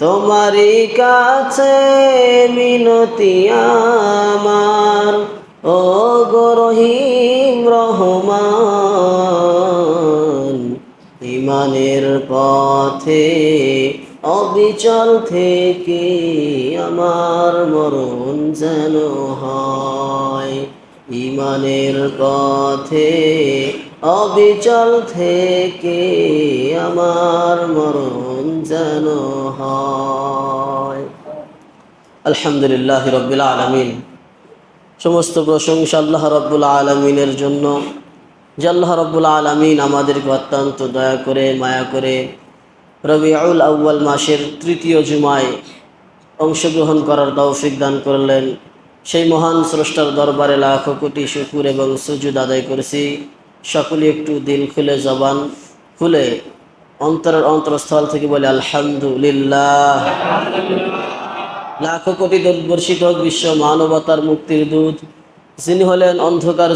তোমারই কাছে মিনতি আমার। ও গরহিম রহমান, ইমানের পথে অবিচল থেকে আমার মরণ যেন হয়। ইমানের পথে অবিচল থেকে আমার মরণ যেন হয়। আলহামদুলিল্লাহ রবিল আলমিন। সমস্ত প্রশংসা আল্লাহ রব্বুল আলমিনের জন্য। যে আল্লাহ রব্বুল আলমিন আমাদেরকে অত্যন্ত দয়া করে, মায়া করে রবিউল আউ্য়াল মাসের তৃতীয় জুমায় অংশগ্রহণ করার তৌফিক দান করলেন। সেই মহান স্রষ্টার দরবারে লাখো কোটি শুকুর এবং সুজুদ আদায় করেছি। সকলে একটু দিল খুলে, জবান খুলে, অন্তরের অন্তরস্থল থেকে বলে, আলহামদুলিল্লাহ। লাখো কোটি দুধ বর্ষিত বিশ্ব মানবতার মুক্তির দুধ যিনি হলেন অন্ধকার